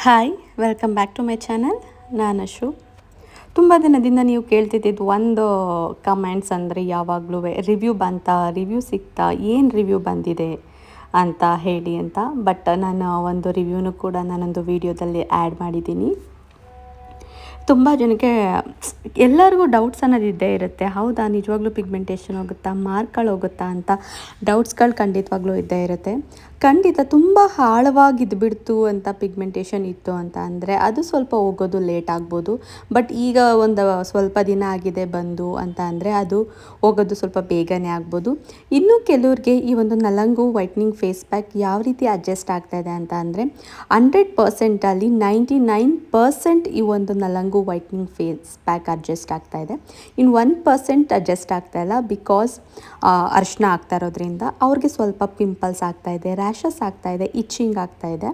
Hi welcome back to my channel ನಾನು ಅಶು. ತುಂಬ ದಿನದಿಂದ ನೀವು ಕೇಳ್ತಿದ್ದಿದ್ದು ಒಂದು ಕಮೆಂಟ್ಸ್ ಅಂದರೆ ಯಾವಾಗಲೂ ರಿವ್ಯೂ ಬಂತಾ ರಿವ್ಯೂ ಸಿಗ್ತಾ ಏನು ರಿವ್ಯೂ ಬಂದಿದೆ ಅಂತ ಹೇಳಿ ಅಂತ. ಬಟ್ ನಾನು ಒಂದು ರಿವ್ಯೂನು ಕೂಡ ನಾನೊಂದು ವಿಡಿಯೋದಲ್ಲಿ ಆ್ಯಡ್ ಮಾಡಿದ್ದೀನಿ. ತುಂಬ ಜನಕ್ಕೆ ಎಲ್ಲರಿಗೂ ಡೌಟ್ಸ್ ಅನ್ನೋದು ಇದ್ದೇ ಇರುತ್ತೆ. ಹೌದಾ, ನಿಜವಾಗ್ಲೂ ಪಿಗ್ಮೆಂಟೇಷನ್ ಹೋಗುತ್ತಾ ಮಾರ್ಕ್ಗಳು ಹೋಗುತ್ತಾ ಅಂತ ಡೌಟ್ಸ್ಗಳು ಖಂಡಿತವಾಗ್ಲೂ ಇದ್ದೇ ಇರುತ್ತೆ. ಖಂಡಿತ ತುಂಬ ಆಳವಾಗಿದ್ದು ಬಿಡ್ತು ಅಂತ ಪಿಗ್ಮೆಂಟೇಷನ್ ಇತ್ತು ಅಂತ ಅಂದರೆ ಅದು ಸ್ವಲ್ಪ ಹೋಗೋದು ಲೇಟ್ ಆಗ್ಬೋದು. ಬಟ್ ಈಗ ಒಂದು ಸ್ವಲ್ಪ ದಿನ ಆಗಿದೆ ಬಂದು ಅಂತ ಅಂದರೆ ಅದು ಹೋಗೋದು ಸ್ವಲ್ಪ ಬೇಗನೆ ಆಗ್ಬೋದು. ಇನ್ನು ಕೆಲವ್ರಿಗೆ ಈ ಒಂದು ನಲಂಗು ವೈಟ್ನಿಂಗ್ ಫೇಸ್ ಪ್ಯಾಕ್ ಯಾವ ರೀತಿ ಅಡ್ಜಸ್ಟ್ ಆಗ್ತಾ ಇದೆ ಅಂತ ಅಂದರೆ ಹಂಡ್ರೆಡ್ ಪರ್ಸೆಂಟಲ್ಲಿ ನೈಂಟಿ ನೈನ್ ಪರ್ಸೆಂಟ್ ಈ ಒಂದು ನಲಂಗು ವೈಟ್ನಿಂಗ್ ಫೇಸ್ ಪ್ಯಾಕ್ ಅಡ್ಜಸ್ಟ್ ಆಗ್ತಾ ಇದೆ. ಇನ್ನು ಒನ್ ಪರ್ಸೆಂಟ್ ಅಡ್ಜಸ್ಟ್ ಆಗ್ತಾ ಇಲ್ಲ ಬಿಕಾಸ್ ಅರ್ಶಿನ ಆಗ್ತಾ ಇರೋದ್ರಿಂದ ಅವ್ರಿಗೆ ಸ್ವಲ್ಪ ಪಿಂಪಲ್ಸ್ ಆಗ್ತಾ ಇದೆ ರ್ಯಾಷಸ್ ಆಗ್ತಾ ಇದೆ, ಇಚ್ಚಿಂಗ್ ಇದೆ.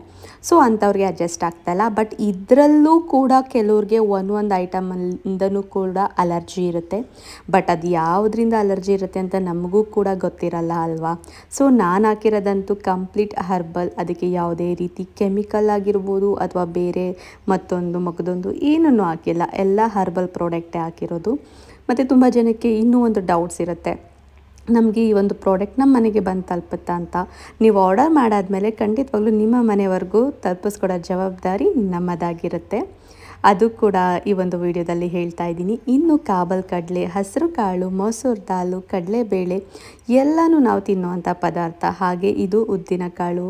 ಸೊ ಅಂಥವ್ರಿಗೆ ಅಡ್ಜಸ್ಟ್ ಆಗ್ತಾಯಿಲ್ಲ ಬಟ್ ಇದರಲ್ಲೂ ಕೂಡ ಕೆಲವ್ರಿಗೆ ಒಂದೊಂದು ಐಟಮಿಂದನೂ ಕೂಡ ಅಲರ್ಜಿ ಇರುತ್ತೆ. ಬಟ್ ಅದು ಯಾವುದರಿಂದ ಅಲರ್ಜಿ ಇರುತ್ತೆ ಅಂತ ನಮಗೂ ಕೂಡ ಗೊತ್ತಿರಲ್ಲ ಅಲ್ವಾ? ಸೊ ನಾನು ಹಾಕಿರೋದಂತೂ ಕಂಪ್ಲೀಟ್ ಹರ್ಬಲ್ ಅದಕ್ಕೆ ಯಾವುದೇ ರೀತಿ ಕೆಮಿಕಲ್ ಆಗಿರ್ಬೋದು ಅಥವಾ ಬೇರೆ ಮತ್ತೊಂದು ಮಗದೊಂದು ಏನನ್ನು ಹಾಕಿಲ್ಲ. ಎಲ್ಲ ಹರ್ಬಲ್ ಪ್ರಾಡಕ್ಟೇ ಹಾಕಿರೋದು. ಮತ್ತು ತುಂಬ ಜನಕ್ಕೆ ಇನ್ನೂ ಒಂದು ಡೌಟ್ಸ್ ಇರುತ್ತೆ. ನಮಗೆ ಈ ಒಂದು ಪ್ರಾಡಕ್ಟ್ ನಮ್ಮ ಮನೆಗೆ ಬಂದು ತಲುಪುತ್ತ ಅಂತ ನೀವು ಆರ್ಡರ್ ಮಾಡಾದಮೇಲೆ ಖಂಡಿತವಾಗ್ಲೂ ನಿಮ್ಮ ಮನೆವರೆಗೂ ತಲುಪಿಸ್ಕೊಡೋ ಜವಾಬ್ದಾರಿ ನಮ್ಮದಾಗಿರುತ್ತೆ. ಅದು ಕೂಡ ಈ ಒಂದು ವಿಡಿಯೋದಲ್ಲಿ ಹೇಳ್ತಾ ಇದ್ದೀನಿ. ಇನ್ನು ಕಾಬಲ್ ಕಡಲೆ, ಹಸಿರು ಕಾಳು, ಮೊಸರು ದಾಲು, ಕಡಲೆಬೇಳೆ ಎಲ್ಲನೂ ನಾವು ತಿನ್ನುವಂಥ ಪದಾರ್ಥ. ಹಾಗೆ ಇದು ಉದ್ದಿನ ಕಾಳು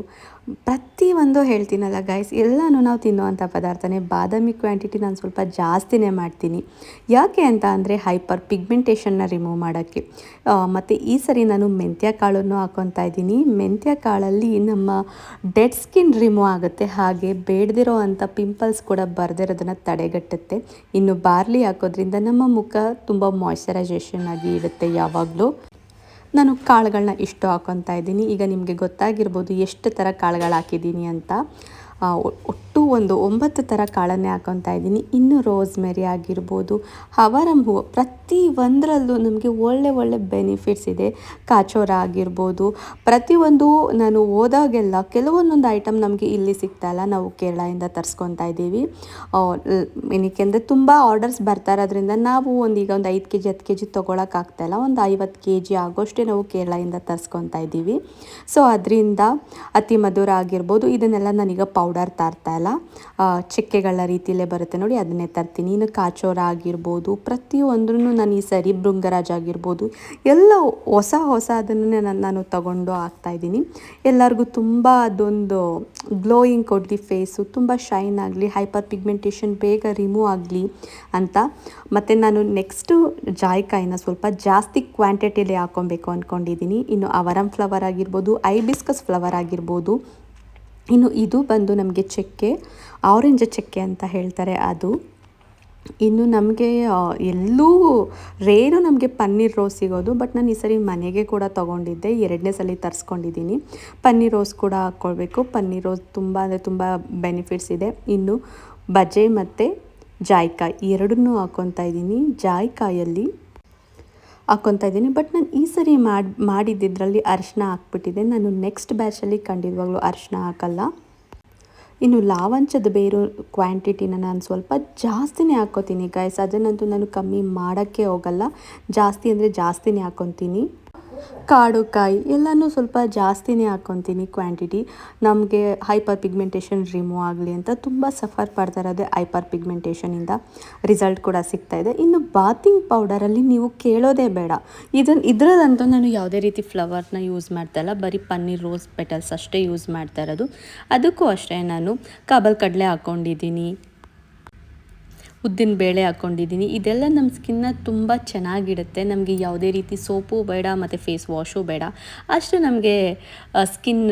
ಪ್ರತಿಯೊಂದು ಹೇಳ್ತೀನಲ್ಲ ಗೈಸ್ ಎಲ್ಲನೂ ನಾವು ತಿನ್ನುವಂಥ ಪದಾರ್ಥನೇ ಬಾದಾಮಿ ಕ್ವಾಂಟಿಟಿ ನಾನು ಸ್ವಲ್ಪ ಜಾಸ್ತಿನೇ ಮಾಡ್ತೀನಿ. ಯಾಕೆ ಅಂತ ಅಂದರೆ ಹೈಪರ್ ಪಿಗ್ಮೆಂಟೇಷನ್ನ ರಿಮೂವ್ ಮಾಡೋಕ್ಕೆ. ಮತ್ತು ಈ ಸರಿ ನಾನು ಮೆಂತ್ಯ ಕಾಳನ್ನು ಹಾಕೊತಾ ಇದ್ದೀನಿ. ಮೆಂತ್ಯ ಕಾಳಲ್ಲಿ ನಮ್ಮ ಡೆಡ್ ಸ್ಕಿನ್ ರಿಮೂವ್ ಆಗುತ್ತೆ. ಹಾಗೆ ಬೇಡದಿರೋ ಅಂಥ ಪಿಂಪಲ್ಸ್ ಕೂಡ ಬರದಿರೋದನ್ನು ತಡೆಗಟ್ಟುತ್ತೆ. ಇನ್ನು ಬಾರ್ಲಿ ಹಾಕೋದ್ರಿಂದ ನಮ್ಮ ಮುಖ ತುಂಬ ಮಾಯ್ಶ್ಚರೈಸೇಷನ್ ಆಗಿ ಇರುತ್ತೆ ಯಾವಾಗಲೂ. ನಾನು ಕಾಳುಗಳನ್ನ ಇಷ್ಟು ಹಾಕೊತಾ ಇದ್ದೀನಿ. ಈಗ ನಿಮಗೆ ಗೊತ್ತಾಗಿರ್ಬೋದು ಎಷ್ಟು ಥರ ಕಾಳುಗಳು ಹಾಕಿದ್ದೀನಿ ಅಂತ. ಒಟ್ಟು ಒಂದು ಒಂಬತ್ತು ಥರ ಕಾಳನ್ನೇ ಹಾಕೊತಾ ಇದ್ದೀನಿ. ಇನ್ನು ರೋಸ್ಮೆರಿ ಆಗಿರ್ಬೋದು, ಹವರಂ ಹೂವು, ಪ್ರತಿ ಒಂದರಲ್ಲೂ ನಮಗೆ ಒಳ್ಳೆ ಒಳ್ಳೆ ಬೆನಿಫಿಟ್ಸ್ ಇದೆ. ಕಾಚೋರ ಆಗಿರ್ಬೋದು, ಪ್ರತಿಯೊಂದು ನಾನು ಹೋದಾಗೆಲ್ಲ ಕೆಲವೊಂದೊಂದು ಐಟಮ್ ನಮಗೆ ಇಲ್ಲಿ ಸಿಗ್ತಾಯಿಲ್ಲ ನಾವು ಕೇರಳದಿಂದ ತರಿಸ್ಕೊತಾ ಇದ್ದೀವಿ. ಏನಕ್ಕೆ ಅಂದರೆ ತುಂಬ ಆರ್ಡರ್ಸ್ ಬರ್ತಾ ಇರೋದ್ರಿಂದ ನಾವು ಒಂದು ಈಗ ಒಂದು ಐದು ಕೆ ಜಿ ಹತ್ತು ಕೆ ಜಿ ತೊಗೊಳಕ್ಕಾಗ್ತಾಯಿಲ್ಲ ಒಂದು ಐವತ್ತು ಕೆ ಜಿ ಆಗೋಷ್ಟೇ ನಾವು ಕೇರಳದಿಂದ ತರಿಸ್ಕೊತಾ ಇದ್ದೀವಿ. ಸೊ ಅದರಿಂದ ಅತಿ ಮಧುರ ಆಗಿರ್ಬೋದು. ಇದನ್ನೆಲ್ಲ ನಾನೀಗ ಪೌಡರ್ ತರ್ತಾ ಚಕ್ಕೆಗಳ ರೀತಿಯಲ್ಲೇ ಬರುತ್ತೆ ನೋಡಿ, ಅದನ್ನೇ ತರ್ತೀನಿ. ಇನ್ನು ಕಾಚೋರ ಆಗಿರ್ಬೋದು ಪ್ರತಿಯೊಂದ್ರೂ ನಾನು ಈ ಸರಿ ಭೃಂಗರಾಜ್ ಆಗಿರ್ಬೋದು, ಎಲ್ಲ ಹೊಸ ಹೊಸ ಅದನ್ನೇ ನಾನು ನಾನು ತಗೊಂಡು ಹಾಕ್ತಾಯಿದ್ದೀನಿ ಎಲ್ಲರಿಗೂ ತುಂಬ ಅದೊಂದು ಗ್ಲೋಯಿಂಗ್ ಕೊಡಲಿ ಫೇಸು ತುಂಬ ಶೈನ್ ಆಗಲಿ ಹೈಪರ್ ಪಿಗ್ಮೆಂಟೇಷನ್ ಬೇಗ ರಿಮೂವ್ ಆಗಲಿ ಅಂತ. ಮತ್ತು ನಾನು ನೆಕ್ಸ್ಟು ಜಾಯ್ಕಾಯಿನ ಸ್ವಲ್ಪ ಜಾಸ್ತಿ ಕ್ವಾಂಟಿಟಿಯಲ್ಲಿ ಹಾಕೊಬೇಕು ಅಂದ್ಕೊಂಡಿದ್ದೀನಿ ಇನ್ನು ಅವರಂ ಫ್ಲವರ್ ಆಗಿರ್ಬೋದು ಐಬಿಸ್ಕಸ್ ಫ್ಲವರ್ ಆಗಿರ್ಬೋದು ಇನ್ನು ಇದು ಬಂದು ನಮಗೆ ಚಕ್ಕೆ, ಆರೆಂಜ್ ಚಕ್ಕೆ ಅಂತ ಹೇಳ್ತಾರೆ ಅದು. ಇನ್ನು ನಮಗೆ ಎಲ್ಲೂ ರೇರು ನಮಗೆ ಪನ್ನೀರ್ ರೋಸ್ ಸಿಗೋದು, ಬಟ್ ನಾನು ಈ ಸರಿ ಮನೆಗೆ ಕೂಡ ತೊಗೊಂಡಿದ್ದೆ. ಎರಡನೇ ಸಲ ತರಿಸ್ಕೊಂಡಿದ್ದೀನಿ. ಪನ್ನೀರ್ ರೋಸ್ ಕೂಡ ಹಾಕ್ಕೊಳ್ಬೇಕು. ಪನ್ನೀರ್ ರೋಸ್ ತುಂಬ ಅಂದರೆ ತುಂಬ ಬೆನಿಫಿಟ್ಸ್ ಇದೆ. ಇನ್ನು ಬಜೆ ಮತ್ತು ಜಾಯ್ಕಾಯಿ ಎರಡನ್ನೂ ಹಾಕ್ಕೊತಾ ಇದ್ದೀನಿ. ಜಾಯ್ಕಾಯಲ್ಲಿ ಹಾಕ್ಕೊತಾ ಇದ್ದೀನಿ. ಬಟ್ ನಾನು ಈ ಸರಿ ಮಾಡಿ, ಮಾಡಿದ್ದಿದ್ರಲ್ಲಿ ಅರಿಶಿನ ಹಾಕ್ಬಿಟ್ಟಿದೆ ನಾನು ನೆಕ್ಸ್ಟ್ ಬ್ಯಾಚಲ್ಲಿ ಖಂಡಿತವಾಗ್ಲೂ ಅರಿಶಿನ ಹಾಕಲ್ಲ. ಇನ್ನು ಲಾವಂಚದ ಬೇರು ಕ್ವಾಂಟಿಟಿನ ನಾನು ಸ್ವಲ್ಪ ಜಾಸ್ತಿನೇ ಹಾಕ್ಕೋತೀನಿ ಗೈಸ್ ಅದನ್ನಂತೂ ನಾನು ಕಮ್ಮಿ ಮಾಡೋಕ್ಕೆ ಹೋಗಲ್ಲ. ಜಾಸ್ತಿ ಅಂದರೆ ಜಾಸ್ತಿನೇ ಹಾಕ್ಕೊತೀನಿ. ಕಾಡು ಕಾಯಿ ಎಲ್ಲನೂ ಸ್ವಲ್ಪ ಜಾಸ್ತಿನೇ ಹಾಕ್ಕೊತೀನಿ ಕ್ವಾಂಟಿಟಿ. ನಮಗೆ ಹೈಪರ್ ಪಿಗ್ಮೆಂಟೇಷನ್ ರಿಮೂವ್ ಆಗಲಿ ಅಂತ ತುಂಬ ಸಫರ್ ಪಡ್ತಾ ಇರೋದೇ ಹೈಪರ್ ಪಿಗ್ಮೆಂಟೇಷನಿಂದ ರಿಸಲ್ಟ್ ಕೂಡ ಸಿಗ್ತಾ ಇದೆ. ಇನ್ನು ಬಾತಿಂಗ್ ಪೌಡರಲ್ಲಿ ನೀವು ಕೇಳೋದೇ ಬೇಡ. ಇದನ್ನು ಇದರಲ್ಲಂತೂ ನಾನು ಯಾವುದೇ ರೀತಿ ಫ್ಲವರ್ನ ಯೂಸ್ ಮಾಡ್ತಾ ಇಲ್ಲ. ಬರೀ ಪನ್ನೀರ್ ರೋಸ್ ಪೆಟಲ್ಸ್ ಅಷ್ಟೇ ಯೂಸ್ ಮಾಡ್ತಾ ಇರೋದು. ಅದಕ್ಕೂ ಅಷ್ಟೇ ನಾನು ಕಾಬಲ್ ಕಡಲೆ ಹಾಕ್ಕೊಂಡಿದ್ದೀನಿ ಉದ್ದಿನ ಬೇಳೆ ಹಾಕ್ಕೊಂಡಿದ್ದೀನಿ. ಇದೆಲ್ಲ ನಮ್ಮ ಸ್ಕಿನ್ನ ತುಂಬ ಚೆನ್ನಾಗಿಡುತ್ತೆ. ನಮಗೆ ಯಾವುದೇ ರೀತಿ ಸೋಪು ಬೇಡ ಮತ್ತು ಫೇಸ್ ವಾಶು ಬೇಡ. ಅಷ್ಟು ನಮಗೆ ಸ್ಕಿನ್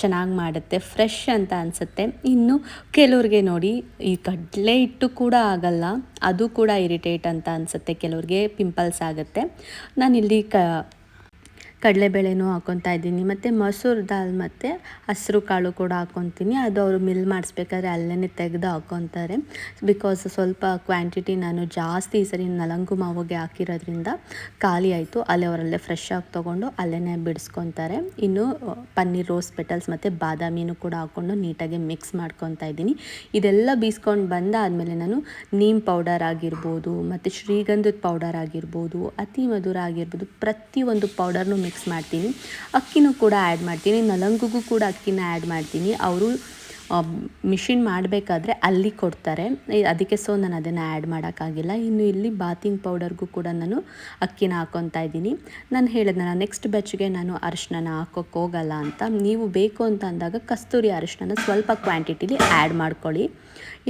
ಚೆನ್ನಾಗಿ ಮಾಡುತ್ತೆ. ಫ್ರೆಶ್ ಅಂತ ಅನಿಸುತ್ತೆ. ಇನ್ನು ಕೆಲವ್ರಿಗೆ ನೋಡಿ, ಈ ಕಡಲೆ ಹಿಟ್ಟು ಕೂಡ ಆಗಲ್ಲ. ಅದು ಕೂಡ ಇರಿಟೇಟ್ ಅಂತ ಅನಿಸುತ್ತೆ. ಕೆಲವ್ರಿಗೆ ಪಿಂಪಲ್ಸ್ ಆಗುತ್ತೆ. ನಾನಿಲ್ಲಿ ಕ ಕಡಲೆಬೇಳೆನೂ ಹಾಕ್ಕೊತಾ ಇದ್ದೀನಿ. ಮತ್ತು ಮಸೂರ್ ದಾಲ್ ಮತ್ತು ಹಸಿರು ಕಾಳು ಕೂಡ ಹಾಕ್ಕೊತೀನಿ ಅದು ಅವರು ಮಿಲ್ ಮಾಡಿಸ್ಬೇಕಾದ್ರೆ ಅಲ್ಲೇ ತೆಗೆದು ಹಾಕ್ಕೊತಾರೆ ಬಿಕಾಸ್ ಸ್ವಲ್ಪ ಕ್ವಾಂಟಿಟಿ ನಾನು ಜಾಸ್ತಿ ಈ ಸರಿ ನಲಂಗು ಮಾವಿಗೆ ಹಾಕಿರೋದ್ರಿಂದ ಖಾಲಿ ಆಯಿತು. ಅಲ್ಲಿ ಅವರಲ್ಲೇ ಫ್ರೆಶ್ ಆಗಿ ತೊಗೊಂಡು ಅಲ್ಲೇ ಬಿಡಿಸ್ಕೊತಾರೆ. ಇನ್ನು ಪನ್ನೀರ್ ರೋಸ್ ಪೆಟಲ್ಸ್ ಮತ್ತು ಬಾದಾಮಿನೂ ಕೂಡ ಹಾಕ್ಕೊಂಡು ನೀಟಾಗಿ ಮಿಕ್ಸ್ ಮಾಡ್ಕೊತಾ ಇದ್ದೀನಿ. ಇದೆಲ್ಲ ಬೀಸ್ಕೊಂಡು ಬಂದಾದಮೇಲೆ ನಾನು ನೀಮ್ ಪೌಡರ್ ಆಗಿರ್ಬೋದು, ಮತ್ತು ಶ್ರೀಗಂಧದ ಪೌಡರ್ ಆಗಿರ್ಬೋದು, ಅತಿ ಮಧುರ ಆಗಿರ್ಬೋದು, ಪ್ರತಿಯೊಂದು ಪೌಡರ್ನು ಮಿಕ್ಸ್ ಮಾಡ್ತೀನಿ. ಅಕ್ಕಿನೂ ಕೂಡ ಆ್ಯಡ್ ಮಾಡ್ತೀನಿ. ನಲಂಗಿಗೂ ಕೂಡ ಅಕ್ಕಿನ ಆ್ಯಡ್ ಮಾಡ್ತೀನಿ. ಅವರು ಮಿಷಿನ್ ಮಾಡಬೇಕಾದ್ರೆ ಅಲ್ಲಿ ಕೊಡ್ತಾರೆ. ಅದಕ್ಕೆ ಸೊ ನಾನು ಅದನ್ನು ಆ್ಯಡ್ ಮಾಡೋಕ್ಕಾಗಿಲ್ಲ. ಇನ್ನು ಇಲ್ಲಿ ಬಾತಿಂಗ್ ಪೌಡರ್ಗೂ ಕೂಡ ನಾನು ಅಕ್ಕಿನ ಹಾಕ್ಕೊತಾ ಇದ್ದೀನಿ. ನಾನು ಹೇಳಿದ್ನಲ್ಲ ನೆಕ್ಸ್ಟ್ ಬ್ಯಾಚ್ಗೆ ನಾನು ಅರಿಶಿನ ಹಾಕೋಕ್ಕೆ ಹೋಗಲ್ಲ ಅಂತ. ನೀವು ಬೇಕು ಅಂತ ಅಂದಾಗ ಕಸ್ತೂರಿ ಅರಿಶಿನ ಸ್ವಲ್ಪ ಕ್ವಾಂಟಿಟಿಲಿ ಆ್ಯಡ್ ಮಾಡ್ಕೊಳ್ಳಿ.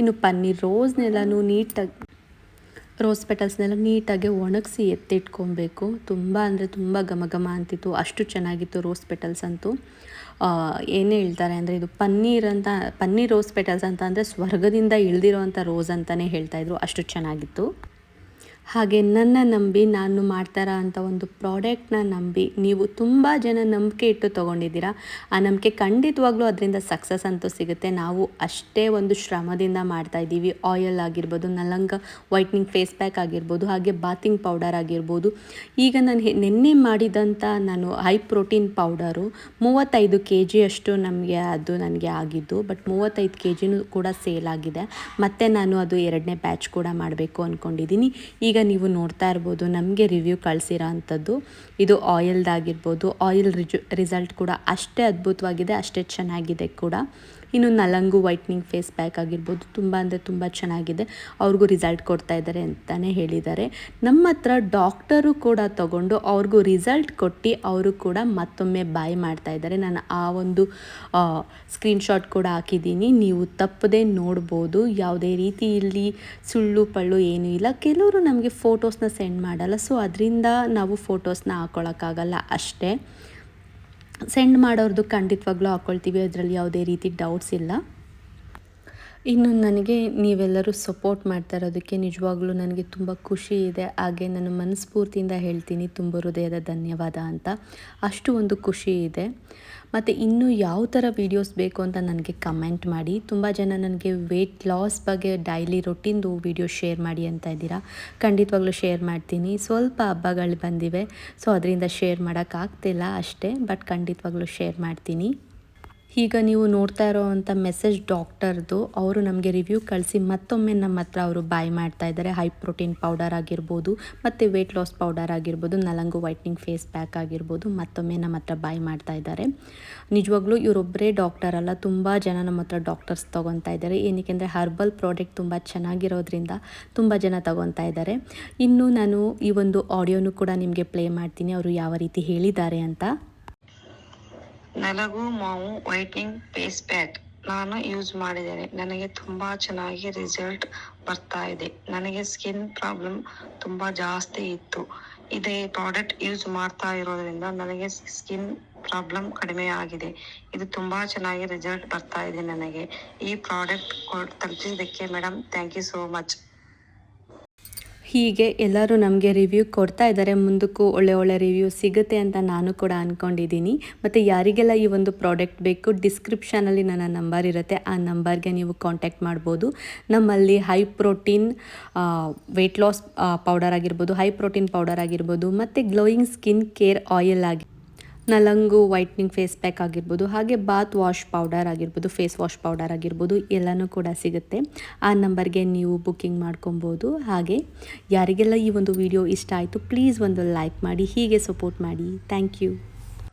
ಇನ್ನು ಪನ್ನೀರ್ ರೋಸ್ನೆಲ್ಲನೂ ನೀಟಾಗಿ ರೋಸ್ ಪೆಟಲ್ಸ್ನೆಲ್ಲ ನೀಟಾಗಿ ಒಣಗಿಸಿ ಎತ್ತಿಟ್ಕೊಬೇಕು. ತುಂಬ ಅಂದರೆ ತುಂಬ ಘಮ ಘಮ ಅಂತಿತ್ತು. ಅಷ್ಟು ಚೆನ್ನಾಗಿತ್ತು ರೋಸ್ ಪೆಟಲ್ಸ್ ಅಂತೂ. ಏನೇ ಹೇಳ್ತಾರೆ ಅಂದರೆ ಇದು ಪನ್ನೀರ್ ಅಂತ, ಪನ್ನೀರ್ ರೋಸ್ ಪೆಟಲ್ಸ್ ಅಂತ ಅಂದರೆ ಸ್ವರ್ಗದಿಂದ ಇಳ್ದಿರೋವಂಥ ರೋಸ್ ಅಂತಲೇ ಹೇಳ್ತಾಯಿದ್ರು ಅಷ್ಟು ಚೆನ್ನಾಗಿತ್ತು. ಹಾಗೆ ನನ್ನ ನಂಬಿ ನಾನು ಮಾಡ್ತಾರ ಅಂತ ಒಂದು ಪ್ರಾಡಕ್ಟ್ನ ನಂಬಿ ನೀವು ತುಂಬ ಜನ ನಂಬಿಕೆ ಇಟ್ಟು ತೊಗೊಂಡಿದ್ದೀರಾ. ಆ ನಂಬಿಕೆ ಖಂಡಿತವಾಗ್ಲೂ ಅದರಿಂದ ಸಕ್ಸಸ್ ಅಂತೂ ಸಿಗುತ್ತೆ. ನಾವು ಅಷ್ಟೇ ಒಂದು ಶ್ರಮದಿಂದ ಮಾಡ್ತಾ ಇದ್ದೀವಿ. ಆಯಿಲ್ ಆಗಿರ್ಬೋದು, ನಲಂಗ, ವೈಟ್ನಿಂಗ್ ಫೇಸ್ ಪ್ಯಾಕ್ ಆಗಿರ್ಬೋದು, ಹಾಗೆ ಬಾತಿಂಗ್ ಪೌಡರ್ ಆಗಿರ್ಬೋದು. ಈಗ ನಾನು ನಿನ್ನೆ ಮಾಡಿದಂಥ ನಾನು ಹೈ ಪ್ರೋಟೀನ್ ಪೌಡರು ಮೂವತ್ತೈದು ಕೆ ಜಿಯಷ್ಟು ನಮಗೆ ಅದು ನನಗೆ ಆಗಿದ್ದು, ಬಟ್ ಮೂವತ್ತೈದು ಕೆ ಜಿನೂ ಕೂಡ ಸೇಲ್ ಆಗಿದೆ. ಮತ್ತು ನಾನು ಅದು ಎರಡನೇ ಬ್ಯಾಚ್ ಕೂಡ ಮಾಡಬೇಕು ಅಂದ್ಕೊಂಡಿದ್ದೀನಿ ಈಗ ನೀವು ನೋಡ್ತಾ ಇರ್ಬೋದು ನಮಗೆ ರಿವ್ಯೂ ಕಳಿಸಿರೋ ಅಂಥದ್ದು. ಇದು ಆಯಿಲ್ದಾಗಿರ್ಬೋದು ಆಯಿಲ್ ರಿಜು ರಿಸಲ್ಟ್ ಕೂಡ ಅಷ್ಟೇ ಅದ್ಭುತವಾಗಿದೆ, ಅಷ್ಟೇ ಚೆನ್ನಾಗಿದೆ ಕೂಡ. ಇನ್ನು ನಲಂಗು ವೈಟ್ನಿಂಗ್ ಫೇಸ್ ಪ್ಯಾಕ್ ಆಗಿರ್ಬೋದು, ತುಂಬ ಅಂದರೆ ತುಂಬ ಚೆನ್ನಾಗಿದೆ. ಅವ್ರಿಗೂ ರಿಸಲ್ಟ್ ಕೊಡ್ತಾ ಇದ್ದಾರೆ ಅಂತಲೇ ಹೇಳಿದ್ದಾರೆ. ನಮ್ಮ ಹತ್ರ ಡಾಕ್ಟರು ಕೂಡ ತಗೊಂಡು ಅವ್ರಿಗೂ ರಿಸಲ್ಟ್ ಕೊಟ್ಟು ಅವರು ಕೂಡ ಮತ್ತೊಮ್ಮೆ ಬಾಯ್ ಮಾಡ್ತಾ ಇದ್ದಾರೆ. ನಾನು ಆ ಒಂದು ಸ್ಕ್ರೀನ್ಶಾಟ್ ಕೂಡ ಹಾಕಿದ್ದೀನಿ. ನೀವು ತಪ್ಪದೇ ನೋಡ್ಬೋದು. ಯಾವುದೇ ರೀತಿ ಇಲ್ಲಿ ಸುಳ್ಳು ಪಳ್ಳು ಏನೂ ಇಲ್ಲ. ಕೆಲವರು ನಮಗೆ ಫೋಟೋಸ್ನ ಸೆಂಡ್ ಮಾಡಲ್ಲ. ಸೊ ಅದರಿಂದ ನಾವು ಫೋಟೋಸ್ನ ಹಾಕ್ಕೊಳಕ್ಕಾಗಲ್ಲ ಅಷ್ಟೇ. ಸೆಂಡ್ ಮಾಡೋರ್ದು ಖಂಡಿತವಾಗ್ಲೂ ಹಾಕ್ಕೊಳ್ತೀವಿ ಅದರಲ್ಲಿ ಯಾವುದೇ ರೀತಿ ಡೌಟ್ಸ್ ಇಲ್ಲ. ಇನ್ನು ನನಗೆ ನೀವೆಲ್ಲರೂ ಸಪೋರ್ಟ್ ಮಾಡ್ತಾ ಇರೋದಕ್ಕೆ ನಿಜವಾಗ್ಲೂ ನನಗೆ ತುಂಬ ಖುಷಿ ಇದೆ. ಹಾಗೆ ನಾನು ಮನಸ್ಫೂರ್ತಿಯಿಂದ ಹೇಳ್ತೀನಿ. ತುಂಬ ಹೃದಯದ ಧನ್ಯವಾದ ಅಂತ. ಅಷ್ಟು ಒಂದು ಖುಷಿ ಇದೆ. ಮತ್ತು ಇನ್ನೂ ಯಾವ ಥರ ವೀಡಿಯೋಸ್ ಬೇಕು ಅಂತ ನನಗೆ ಕಮೆಂಟ್ ಮಾಡಿ. ತುಂಬ ಜನ ನನಗೆ ವೆಯ್ಟ್ ಲಾಸ್ ಬಗ್ಗೆ ಡೈಲಿ ರೊಟೀನ್ದು ವೀಡಿಯೋ ಶೇರ್ ಮಾಡಿ ಅಂತ ಇದ್ದೀರಾ? ಖಂಡಿತವಾಗ್ಲೂ ಶೇರ್ ಮಾಡ್ತೀನಿ. ಸ್ವಲ್ಪ ಹಬ್ಬಗಳು ಬಂದಿವೆ. ಸೊ ಅದರಿಂದ ಶೇರ್ ಮಾಡೋಕ್ಕಾಗ್ತಿಲ್ಲ ಅಷ್ಟೇ ಬಟ್ ಖಂಡಿತವಾಗ್ಲೂ ಶೇರ್ ಮಾಡ್ತೀನಿ. ಈಗ ನೀವು ನೋಡ್ತಾ ಇರೋವಂಥ ಮೆಸೇಜ್ ಡಾಕ್ಟರ್ದು, ಅವರು ನಮಗೆ ರಿವ್ಯೂ ಕಳಿಸಿ ಮತ್ತೊಮ್ಮೆ ನಮ್ಮ ಹತ್ರ ಅವರು ಬಾಯ್ ಮಾಡ್ತಾ ಇದ್ದಾರೆ. ಹೈ ಪ್ರೋಟೀನ್ ಪೌಡರ್ ಆಗಿರ್ಬೋದು, ಮತ್ತು ವೆಯ್ಟ್ ಲಾಸ್ ಪೌಡರ್ ಆಗಿರ್ಬೋದು, ನಲಂಗು ವೈಟ್ನಿಂಗ್ ಫೇಸ್ ಪ್ಯಾಕ್ ಆಗಿರ್ಬೋದು, ಮತ್ತೊಮ್ಮೆ ನಮ್ಮ ಹತ್ರ ಬಾಯ್ ಮಾಡ್ತಾ ಇದ್ದಾರೆ. ನಿಜವಾಗ್ಲೂ ಇವರೊಬ್ಬರೇ ಡಾಕ್ಟರ್ ಅಲ್ಲ, ತುಂಬ ಜನ ನಮ್ಮ ಹತ್ರ ಡಾಕ್ಟರ್ಸ್ ತೊಗೊತಾ ಇದ್ದಾರೆ. ಏನಕ್ಕೆ ಹರ್ಬಲ್ ಪ್ರಾಡಕ್ಟ್ ತುಂಬ ಚೆನ್ನಾಗಿರೋದ್ರಿಂದ ತುಂಬ ಜನ ತಗೊತಾ ಇದ್ದಾರೆ. ಇನ್ನು ನಾನು ಈ ಒಂದು ಆಡಿಯೋನು ಕೂಡ ನಿಮಗೆ ಪ್ಲೇ ಮಾಡ್ತೀನಿ, ಅವರು ಯಾವ ರೀತಿ ಹೇಳಿದ್ದಾರೆ ಅಂತ. ನಲಗು, ಮಾವು, ವೈಟಿಂಗ್, ಫೇಸ್ ಪ್ಯಾಕ್ ನಾನು ಯೂಸ್ ಮಾಡಿದ್ದೇನೆ. ನನಗೆ ತುಂಬ ಚೆನ್ನಾಗಿ ರಿಸಲ್ಟ್ ಬರ್ತಾ ಇದೆ. ನನಗೆ ಸ್ಕಿನ್ ಪ್ರಾಬ್ಲಮ್ ತುಂಬ ಜಾಸ್ತಿ ಇತ್ತು. ಇದೇ ಪ್ರಾಡಕ್ಟ್ ಯೂಸ್ ಮಾಡ್ತಾ ಇರೋದ್ರಿಂದ ನನಗೆ ಸ್ಕಿನ್ ಪ್ರಾಬ್ಲಮ್ ಕಡಿಮೆ ಆಗಿದೆ. ಇದು ತುಂಬ ಚೆನ್ನಾಗಿ ರಿಸಲ್ಟ್ ಬರ್ತಾ ಇದೆ ನನಗೆ. ಈ product ತಲುಪಿಸಿದ್ದಕ್ಕೆ madam thank you so much ಹೀಗೆ ಎಲ್ಲರೂ ನಮಗೆ ರಿವ್ಯೂ ಕೊಡ್ತಾ ಇದ್ದಾರೆ. ಮುಂದಕ್ಕೂ ಒಳ್ಳೆ ಒಳ್ಳೆ ರಿವ್ಯೂ ಸಿಗುತ್ತೆ ಅಂತ ನಾನು ಕೂಡ ಅಂದ್ಕೊಂಡಿದ್ದೀನಿ ಮತ್ತು ಯಾರಿಗೆಲ್ಲ ಈ ಒಂದು ಪ್ರಾಡಕ್ಟ್ ಬೇಕು ಡಿಸ್ಕ್ರಿಪ್ಷನಲ್ಲಿ ನನ್ನ ನಂಬರ್ ಇರುತ್ತೆ. ಆ ನಂಬರ್ಗೆ ನೀವು ಕಾಂಟ್ಯಾಕ್ಟ್ ಮಾಡ್ಬೋದು. ನಮ್ಮಲ್ಲಿ high protein weight loss powder ಆಗಿರ್ಬೋದು ಹೈ ಪ್ರೋಟೀನ್ ಪೌಡರ್ ಆಗಿರ್ಬೋದು, ಮತ್ತು ಗ್ಲೋಯಿಂಗ್ ಸ್ಕಿನ್ ಕೇರ್ ಆಯಿಲ್ ಆಗಿ ನಲಂಗು ವೈಟ್ನಿಂಗ್ ಫೇಸ್ ಪ್ಯಾಕ್ ಆಗಿರ್ಬೋದು, ಹಾಗೆ ಬಾತ್ ವಾಶ್ ಪೌಡರ್ ಆಗಿರ್ಬೋದು ಫೇಸ್ ವಾಶ್ ಪೌಡರ್ ಆಗಿರ್ಬೋದು, ಎಲ್ಲನೂ ಕೂಡ ಸಿಗುತ್ತೆ. ಆ ನಂಬರ್ಗೆ ನೀವು ಬುಕ್ಕಿಂಗ್ ಮಾಡ್ಕೊಬೋದು. ಹಾಗೆ ಯಾರಿಗೆಲ್ಲ ಈ ಒಂದು ವಿಡಿಯೋ ಇಷ್ಟ ಆಯಿತು ಪ್ಲೀಸ್ ಒಂದು ಲೈಕ್ ಮಾಡಿ, ಹೀಗೆ ಸಪೋರ್ಟ್ ಮಾಡಿ. Thank you